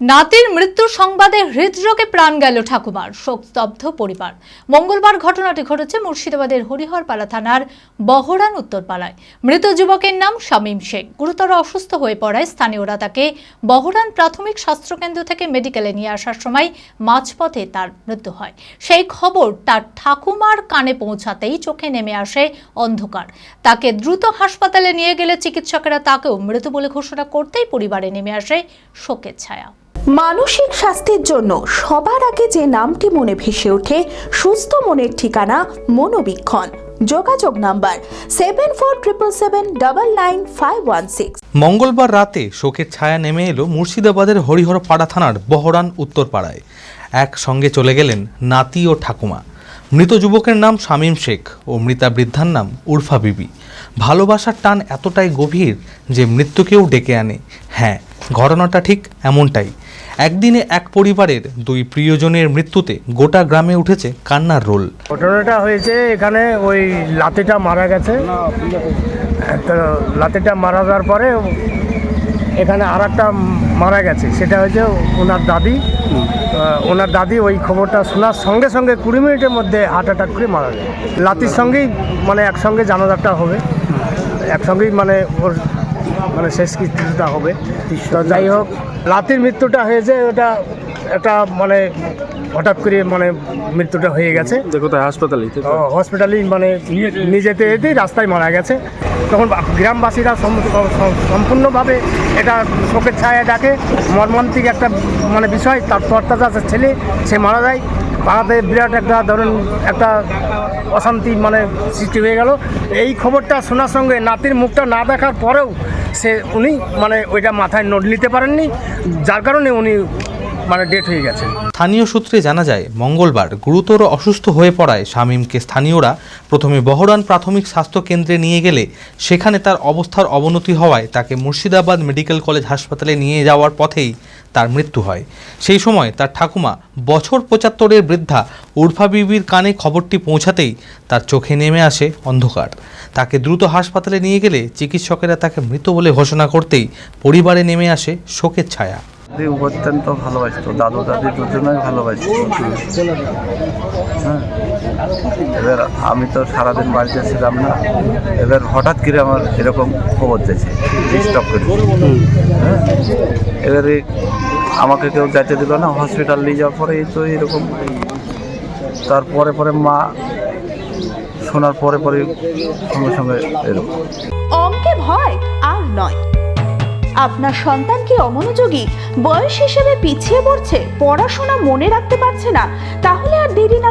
নাতির মৃত্যুর সংবাদে হৃদরোগে প্রাণ গেল ঠাকুমার। শোকস্তব্ধ পরিবার। মঙ্গলবার ঘটনাটি ঘটেছে মুর্শিদাবাদের হরিহরপাড়া থানার বহরান উত্তরপাড়ায়। মৃত যুবকের নাম শামীম শেখ। গুরুতর অসুস্থ হয়ে পড়ায় স্থানীয়রা তাকে বহরান প্রাথমিক স্বাস্থ্যকেন্দ্র থেকে মেডিকেলে নিয়ে আসার সময় মাঝপথে তার মৃত্যু হয়। সেই খবর তার ঠাকুমার কানে পৌঁছাতেই চোখে নেমে আসে অন্ধকার। তাকে দ্রুত হাসপাতালে নিয়ে গেলে চিকিৎসকেরা তাকেও মৃত বলে ঘোষণা করতেই পরিবারে নেমে আসে শোকের ছায়া। মানসিক স্বাস্থ্যের জন্য সবার আগে যে নামটি মনে ভেসে ওঠে, সুস্থ মনের ঠিকানা মনোবীক্ষণ। যোগাযোগ number seven four triple seven double nine five one six মঙ্গলবার রাতে শোকের ছায়া নেমে এলো মুর্শিদাবাদের হরিহরপাড়া থানার বহরান উত্তরপাড়ায়। এক সঙ্গে চলে গেলেন নাতি ও ঠাকুমা। মৃত যুবকের নাম শামীম শেখ ও মৃতা বৃদ্ধার নাম উর্ফা বিবি। ভালোবাসার টান এতটাই গভীর যে মৃত্যুকেও ডেকে আনে। হ্যাঁ ঘটনাটা ঠিক এমনটাই। একদিনে এক পরিবারের দুই প্রিয়জনের মৃত্যুতে গোটা গ্রামে উঠেছে কান্নার রোল। ঘটনাটা হয়েছে, এখানে ওই লাতিটা মারা গেছে। তো লাতিটা মারা যাওয়ার পরে এখানে আর একটা মারা গেছে, সেটা হচ্ছে ওনার দাদি। ওনার দাদি ওই খবরটা শোনার সঙ্গে সঙ্গে কুড়ি মিনিটের মধ্যে হার্ট অ্যাটাক করে মারা যায়। লাতির সঙ্গেই মানে একসঙ্গে জানাজাটা হবে। একসঙ্গেই মানে ওর মানে শেষ কৃতিটা হবে। তো যাই হোক লাতির মৃত্যুটা হয়েছে ওটা একটা মানে হঠাৎ করে মানে মৃত্যুটা হয়ে গেছে। কোথায় হাসপাতালে হসপিটালে মানে নিজেতে যেতেই রাস্তায় মারা গেছে। তখন গ্রামবাসীরা সম- সম- সম- সম্পূর্ণভাবে এটা শোকের ছায়া ডাকে মর্মান্তিক একটা মানে বিষয় তার তরতাজা ছেলে সে মারা যায়। পাড়াতে বিরাট একটা ধরুন একটা অশান্তি মানে সৃষ্টি হয়ে গেল। এই খবরটা শোনার সঙ্গে নাতির মুখটা না দেখার পরেও সে উনি মানে ওইটা মাথায় নোট নিতে পারেননি, যার কারণে উনি মানে ডেট হয়ে গেছেন স্থানীয় সূত্রে জানা যায়, মঙ্গলবার গুরুতর অসুস্থ হয়ে পড়ায় শামীমকে স্থানীয়রা প্রথমে বহরান প্রাথমিক স্বাস্থ্য কেন্দ্রে নিয়ে গেলে, সেখানে তার অবস্থার অবনতি হওয়ায় তাকে মুর্শিদাবাদ মেডিকেল কলেজ হাসপাতালে নিয়ে যাওয়ার পথেই তার মৃত্যু হয়। সেই সময় তার ঠাকুমা বছর পঁচাত্তরের বৃদ্ধা উর্ফা বিবির কানে খবরটি পৌঁছাতেই তার চোখে নেমে আসে অন্ধকার। তাকে দ্রুত হাসপাতালে নিয়ে গেলে চিকিৎসকেরা তাকে মৃত বলে ঘোষণা করতেই পরিবারে নেমে আসে শোকের ছায়া। দাদি অত্যন্ত ভালোবাসতো, দাদু দাদি দুজনেই ভালোবাসতো। হ্যাঁ এবার আমি তো সারাদিন বাড়িতে ছিলাম না, এবার হঠাৎ করে আমার এরকম খবর দিয়েছে ডিস্টার্ব করে। হ্যাঁ এবারে আমাকে কেউ যেতে দিল না হসপিটাল নিয়ে যাওয়ার পরে এই তো এরকম। তারপরে পরে মা শোনার পরে পরে সঙ্গে সঙ্গে এরকম। অঙ্কে ভয় আর নয়। আপনার সন্তান কি অমনোযোগী? বয়স হিসেবে পিছিয়ে পড়ছে, পড়াশোনা মনে রাখতে পারছে না, তাহলে আর দেরি না